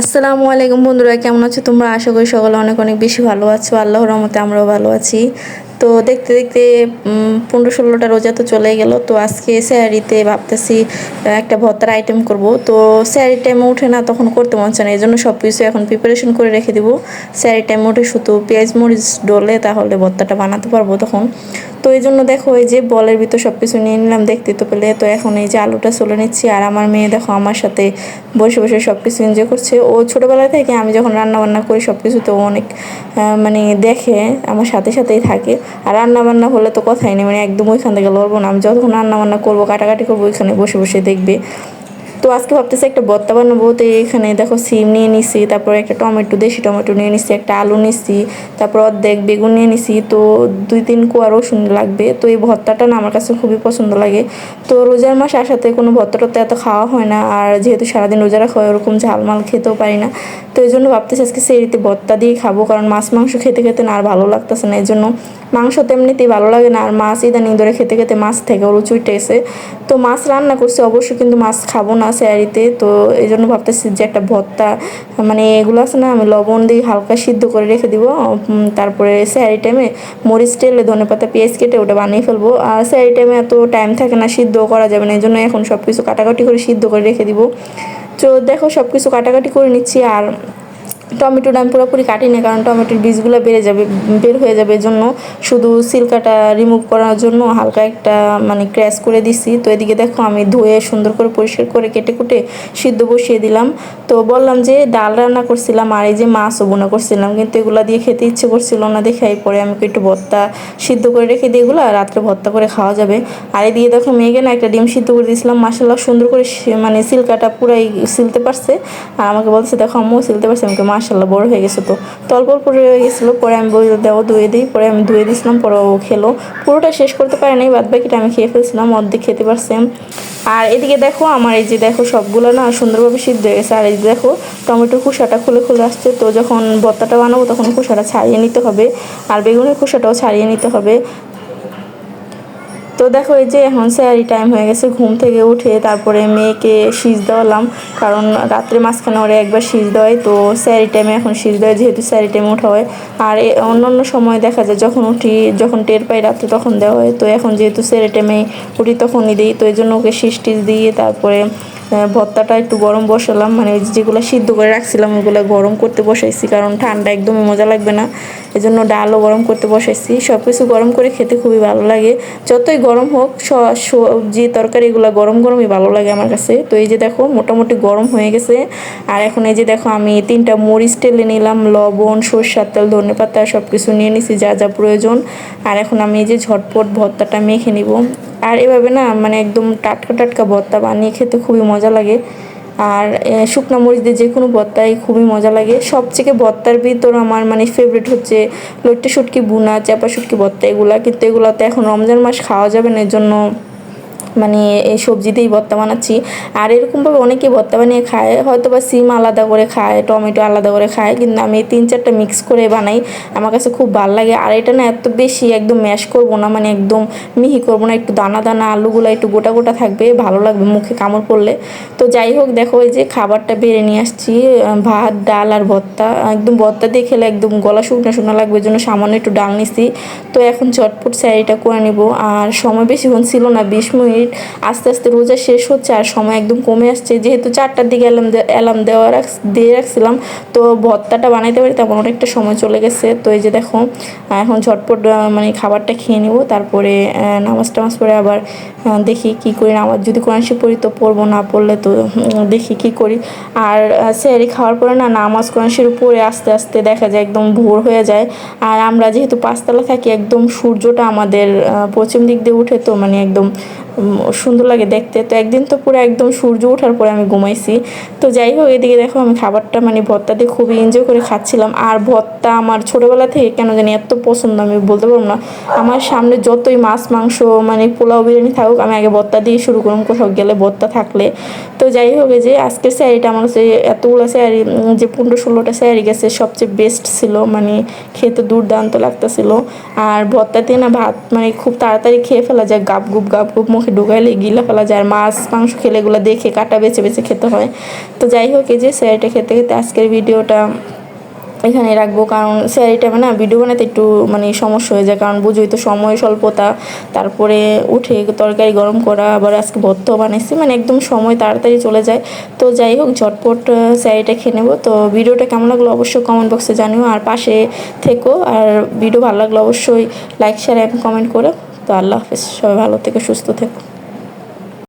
আসসালামু আলাইকুম বন্ধুরা, কেমন আছো তোমরা? আশা করি সকলে অনেক অনেক বেশি ভালো আছো। আল্লাহ রহমতে আমরাও ভালো আছি। তো দেখতে দেখতে পনেরো ষোলোটা রোজা তো চলে গেল। তো আজকে স্যারিতে ভাবতেছি একটা ভর্তার আইটেম করব। তো স্যারি টাইমে উঠে না, তখন করতে মন চায় না। এই জন্য সব কিছু এখন প্রিপারেশন করে রেখে দিব। স্যারি টাইমে উঠে শুধু পেঁয়াজ, মরিচ ডলে তাহলে ভর্তাটা বানাতে পারব তখন। তো এই জন্য দেখো, এই যে বলের ভিতর সব কিছু নিয়ে নিলাম, দেখতে তো পেলে। তো এখন এই যে আলুটা চলে নিচ্ছি। আর আমার মেয়ে দেখো, আমার সাথে বসে বসে সব কিছু এনজয় করছে। ও ছোটোবেলা থেকে আমি যখন রান্নাবান্না করি সব কিছু তো অনেক মানে দেখে, আমার সাথে সাথেই থাকে। আর রান্নাবান্না হলে তো কথাই নেই মানে একদম ওইখান থেকে লড়বো না। আমি যতক্ষণ রান্নাবান্না করব, কাটাকাটি করব, ওইখানে বসে বসে দেখবে। তো আজকে ভাবতেছি একটা ভর্তা বানাবো। তো এখানে দেখো সিম নিয়ে নিছি, তারপর একটা টমেটো, দেশি টমেটো নিয়ে নিছি, একটা আলু নিছি, তারপর অর্ধেক বেগুন নিয়ে নিছি। তো দুই তিন কোয়া রসুন লাগবে। তো এই ভর্তাটা না আমার কাছে খুবই পছন্দ লাগে। তো রোজার মাস আসাতে কোনো ভর্তা টর্তা এত খাওয়া হয় না। আর যেহেতু সারাদিন রোজা রাখা হয়, ওরকম ঝালমাল খেতেও পারি না। তো এই জন্য ভাবতেছি আজকে সেরিতে ভর্তা দিয়ে খাব। কারণ মাছ, মাংস খেতে খেতে না আর ভালো লাগতেছে না। এই জন্য মাংস তো এমনিতেই ভালো লাগে না। আর মাছ ইদানিং ধরে খেতে খেতে মাছ থেকে চুইটে এসে তো মাছ রান্না করছি অবশ্যই কিন্তু মাছ খাব না। স্যারিতে তো এই জন্য ভাবতেছি যে একটা ভর্তা মানে এগুলো আছে না, আমি লবণ দিয়ে হালকা সিদ্ধ করে রেখে দিব তারপরে স্যারি টাইমে মরিচ তেলে, ধনে পাতা, পেঁয়াজ কেটে ওটা বানিয়ে ফেলব। আর স্যারি টাইমে এত টাইম থাকে না সিদ্ধ করা যাবে না এই জন্য এখন সব কিছু কাটাকাটি করে সিদ্ধ করে রেখে দিব। তো দেখো সব কিছু কাটাকাটি করে নিচ্ছি, আর টমেটোটা আমি পুরোপুরি কাটি না, কারণ টমেটোর বীজগুলো বেড়ে যাবে, বের হয়ে যাবে জন্য শুধু সিল্কাটা রিমুভ করার জন্য হালকা একটা মানে ক্র্যাশ করে দিছি। তো এদিকে দেখো আমি ধুয়ে সুন্দর করে পরিষ্কার করে কেটে কুটে সিদ্ধ বসিয়ে দিলাম। তো বললাম যে ডাল রান্না করছিলাম আর এই যে মাছও বোনা করছিলাম, কিন্তু এগুলো দিয়ে খেতে ইচ্ছে করছিল না দেখে পরে আমি একটু ভর্তা সিদ্ধ করে রেখে দিই এগুলো, রাত্রে ভর্তা করে খাওয়া যাবে। আর এদিকে দেখো মেয়েকে না একটা ডিম সিদ্ধ করে দিয়েছিলাম মাসাল্লাহ সুন্দর করে মানে সিল্কাটা পুরাই সিলতে পারছে। আর আমাকে বলছে, দেখো আম্মু, সিলতে পারছে? আমাকে মাসাল্লাহ বড় হয়ে গেছে তো। তল্প অল্প রয়ে গেছিল, পরে আমি বই দেওয়া ধুয়ে দিই। পরে আমি ধুয়ে দিয়েছিলাম, পরে ও খেলো। পুরোটা শেষ করতে পারে নাই, বাদ বাকিটা আমি খেয়ে ফেলছিলাম, অর্ধেক খেতে পারছে আর এদিকে দেখো, আমার এই যে দেখো সবগুলো না সুন্দরভাবে সিদ্ধ হয়ে গেছে। আর এই দেখো, টমেটোর খোসাটা খুলে খুলে আসছে। তো যখন ভর্তাটা বানাবো, তখন খোসাটা ছাড়িয়ে নিতে হবে। আর বেগুনের খোসাটাও ছাড়িয়ে নিতে হবে। তো দেখো এই যে এখন স্যারি টাইম হয়ে গেছে ঘুম থেকে উঠে তারপরে মেয়েকে সিজ দেওয়ালাম, কারণ রাত্রে মাঝখানে ওরা একবার সিজ দেয়, তো স্যারি টাইমে এখন সিজ দেয়, যেহেতু স্যারি টাইমে ওঠা হয়। আর অন্য অন্য সময় দেখা যায় যখন উঠি, যখন টের পাই রাত্রে তখন দেওয়া হয়, তো এখন যেহেতু স্যারি টাইমে উঠি তখনই দিই, তো এই জন্য ওকে সিজ টিজ দিয়ে তারপরে ভর্তাটা একটু গরম বসালাম মানে যেগুলো সিদ্ধ করে রাখছিলাম ওগুলো গরম করতে বসাইছি, কারণ ঠান্ডা একদমই মজা লাগবে না। এই জন্য ডালও গরম করতে বসাইছি। সব কিছু গরম করে খেতে খুবই ভালো লাগে। যতই গরম হোক সবজি তরকারি এগুলো গরম গরমই ভালো লাগে আমার কাছে। তো এই যে দেখো, মোটামুটি গরম হয়ে গেছে। আর এখন এই যে দেখো, আমি তিনটা মরিচ টেলে নিলাম, লবণ, সরষার তেল, ধনে পাতা সব কিছু নিয়ে নিছি, যা যা প্রয়োজন। আর এখন আমি এই যে ঝটপট ভর্তাটা মেখে নিব। আর এভাবে না মানে একদম টাটকা টাটকা ভর্তা বানিয়ে খেতে খুবই মজা লাগে। আর শুকনা মরিচ দিয়ে যে কোনো ভর্তাই খুবই মজা লাগে। সবথেকে ভর্তার ভিতর আমার মানে ফেভারিট হচ্ছে লট্টে শুটকি বুনা চাপা শুটকি ভর্তা এগুলা। কিন্তু এগুলো তো এখন রমজান মাস, খাওয়া যাবে না এর জন্য মানে এই সবজি দিয়েই ভর্তা বানাচ্ছি। আর এরকমভাবে অনেকে ভর্তা বানিয়ে খায় হয়তো বা সিম আলাদা করে খায়, টমেটো আলাদা করে খায়, কিন্তু আমি তিন চারটা মিক্স করে বানাই। আমার কাছে খুব ভালো লাগে। আর এটা না এত বেশি একদম ম্যাশ করব না মানে একদম মিহি করব না, একটু দানা দানা আলুগুলো একটু গোটা গোটা থাকবে, ভালো লাগবে মুখে কামড় পড়লে। তো যাই হোক, দেখো এই যে খাবারটা বেড়ে নিয়ে আসছি ভাত, ডাল আর ভর্তা। একদম ভর্তা দিয়ে খেলে একদম গলা শুকনো শুকনো লাগবে, জন্য সামান্য একটু ডাল নিছি। তো এখন চটপট স্যারিটা করে নিব। আর সময় বেশিক্ষণ ছিল না, বিশ মিনিট আস্তে আস্তে রোজা শেষ হচ্ছে আর সময় একদম কমে আসছে। যেহেতু চারটার দিকে অ্যালার্ম অ্যালার্ম দেওয়া রাখ দিয়ে রাখছিলাম, তো ভর্তাটা বানাইতে পারি তেমন অনেকটা সময় চলে গেছে। তো এই যে দেখো এখন ঝটপট মানে খাবারটা খেয়ে নিব, তারপরে নামাজ টামাজ পরে আবার দেখি কি করি। নামাজ যদি কোরআন শরীফ পড়ি তো পড়ব, না পড়লে তো দেখি কি করি। আর স্যারি খাওয়ার পরে না নামাজ কোরআন শরীফ পড়ে আস্তে আস্তে দেখা যায় একদম ভোর হয়ে যায়। আর আমরা যেহেতু পাঁচতলা থাকি, একদম সূর্যটা আমাদের পশ্চিম দিক দিয়ে উঠে তো মানে একদম সুন্দর লাগে দেখতে। তো একদিন তো পুরো একদম সূর্য ওঠার পরে আমি ঘুমাইছি। তো যাই হোক, এদিকে দেখো আমি খাবারটা মানে ভর্তা দিয়ে খুবই এনজয় করে খাচ্ছিলাম। আর ভর্তা আমার ছোটোবেলা থেকে কেন জানি এত পছন্দ, আমি বলতে পারব না। আমার সামনে যতই মাছ, মাংস মানে পোলাও, বিরিয়ানি থাকুক, আমি আগে ভর্তা দিয়ে শুরু করুন কোথাও গেলে ভর্তা থাকলে। তো যাই হোক যে আজকের স্যারিটা আমার কাছে এতগুলো স্যারি যে পনেরো ষোলোটা স্যারি গেছে, সবচেয়ে বেস্ট ছিল মানে খেতে দুর্দান্ত লাগতেছিল। আর ভর্তা দিয়ে না ভাত মানে খুব তাড়াতাড়ি খেয়ে ফেলা যায় গাপ গুপ গাপ গুপ মুখে মুখে ঢুকাইলে গিলা ফেলা যায়। আর মাছ, মাংস খেলে এগুলো দেখে কাটা বেছে বেছে খেতে হয়। তো যাই হোক, এই যে স্যারিটা খেতে খেতে আজকের ভিডিওটা এখানে রাখব। কারণ স্যারিটা মানে ভিডিও বানাতে একটু মানে সমস্যা হয়ে যায়। কারণ বুঝোই তো সময়, স্বল্পতা। তারপরে উঠে তরকারি গরম করা, আবার আজকে ভর্ত বানাইছি। মানে একদম সময় তাড়াতাড়ি চলে যায়। তো যাই হোক, ঝটপট স্যারিটা খেয়ে নেব। তো ভিডিওটা কেমন লাগল অবশ্যই কমেন্ট বক্সে জানিও। আর পাশে থেকো। আর ভিডিও ভালো লাগল অবশ্যই লাইক শেয়ার এবং কমেন্ট করো তো আল্লাহ হাফেজ সবাই ভালো থেকে সুস্থ থেকো।